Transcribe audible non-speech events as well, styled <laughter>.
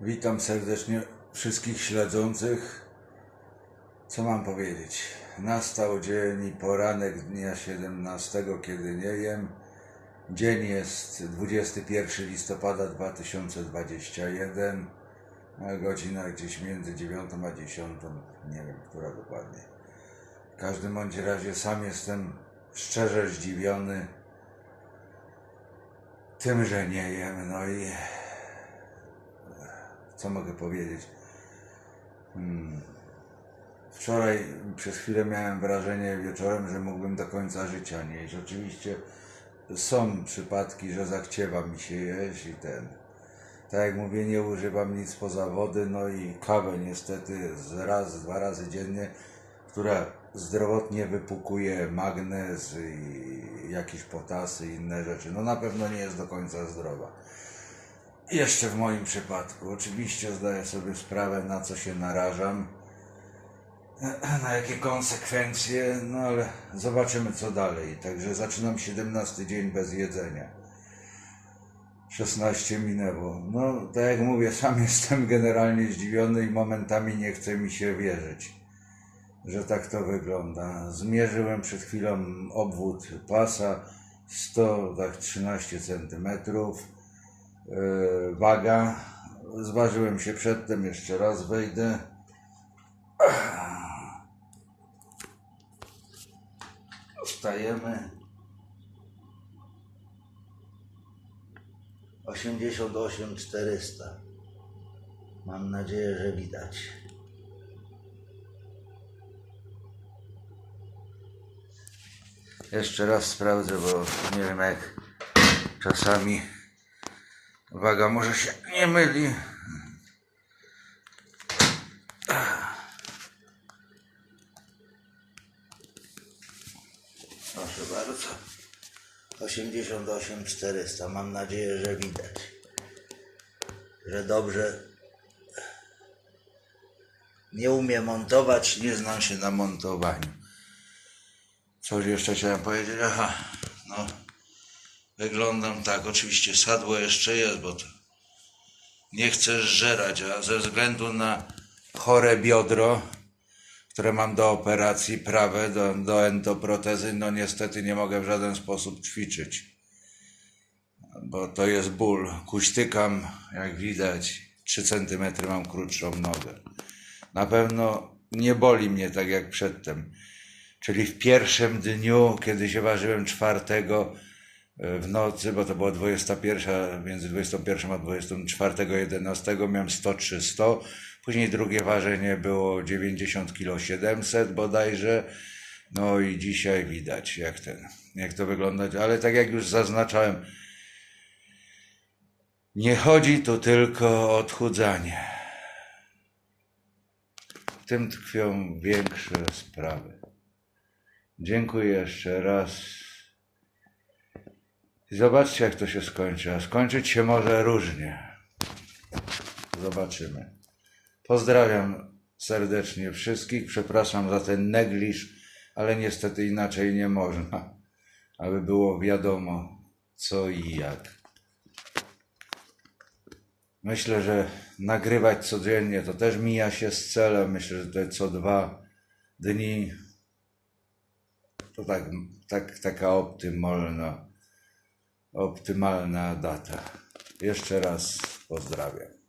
Witam serdecznie wszystkich śledzących. Co mam powiedzieć? Nastał dzień i poranek dnia 17, kiedy nie jem. Dzień jest 21 listopada 2021, a godzina gdzieś między 9 a 10, nie wiem, która dokładnie. W każdym bądź razie sam jestem szczerze zdziwiony tym, że nie jem. No i co mogę powiedzieć? Hmm. Wczoraj przez chwilę miałem wrażenie wieczorem, że mógłbym do końca życia nie jeść. Oczywiście są przypadki, że zachciewa mi się jeść i ten. Tak jak mówię, nie używam nic poza wody, no i kawę niestety raz, dwa razy dziennie, która zdrowotnie wypukuje magnez i jakieś potasy i inne rzeczy. No na pewno nie jest do końca zdrowa. Jeszcze w moim przypadku. Oczywiście zdaję sobie sprawę, na co się narażam, <clears throat> na jakie konsekwencje, no ale zobaczymy, co dalej. Także zaczynam 17 dzień bez jedzenia. 16 minęło. No, tak jak mówię, <laughs> sam jestem generalnie zdziwiony i momentami nie chce mi się wierzyć, że tak to wygląda. Zmierzyłem przed chwilą obwód pasa 100, tak 13 centymetrów. Yy, waga. Zważyłem się przedtem, jeszcze raz wejdę. Wstajemy. 88 400. Mam nadzieję, że widać. Jeszcze raz sprawdzę, bo nie wiem jak czasami Waga może się nie myli. Proszę bardzo. 88 400. Mam nadzieję, że widać. Że dobrze. Nie umiem montować, nie znam się na montowaniu. Coś jeszcze chciałem powiedzieć? Aha, no. Wyglądam tak, oczywiście sadło jeszcze jest, bo to nie chcę żerać, a ze względu na chore biodro, które mam do operacji prawe, do, do endoprotezy, no niestety nie mogę w żaden sposób ćwiczyć. Bo to jest ból. Kuśtykam, jak widać, 3 cm mam krótszą nogę. Na pewno nie boli mnie tak jak przedtem. Czyli w pierwszym dniu, kiedy się ważyłem czwartego, w nocy, bo to była 21, między 21 a 24, 11 miałem 103 100, później drugie ważenie było 90 kg 700 bodajże, no i dzisiaj widać jak ten, jak to wygląda, ale tak jak już zaznaczałem, nie chodzi tu tylko o odchudzanie. W tym tkwią większe sprawy. Dziękuję jeszcze raz. I zobaczcie, jak to się skończy. A skończyć się może różnie. Zobaczymy. Pozdrawiam serdecznie wszystkich. Przepraszam za ten negliż, ale niestety inaczej nie można, aby było wiadomo, co i jak. Myślę, że nagrywać codziennie to też mija się z celem. Myślę, że to co dwa dni to tak, tak, taka optymalna optymalna data. Jeszcze raz pozdrawiam.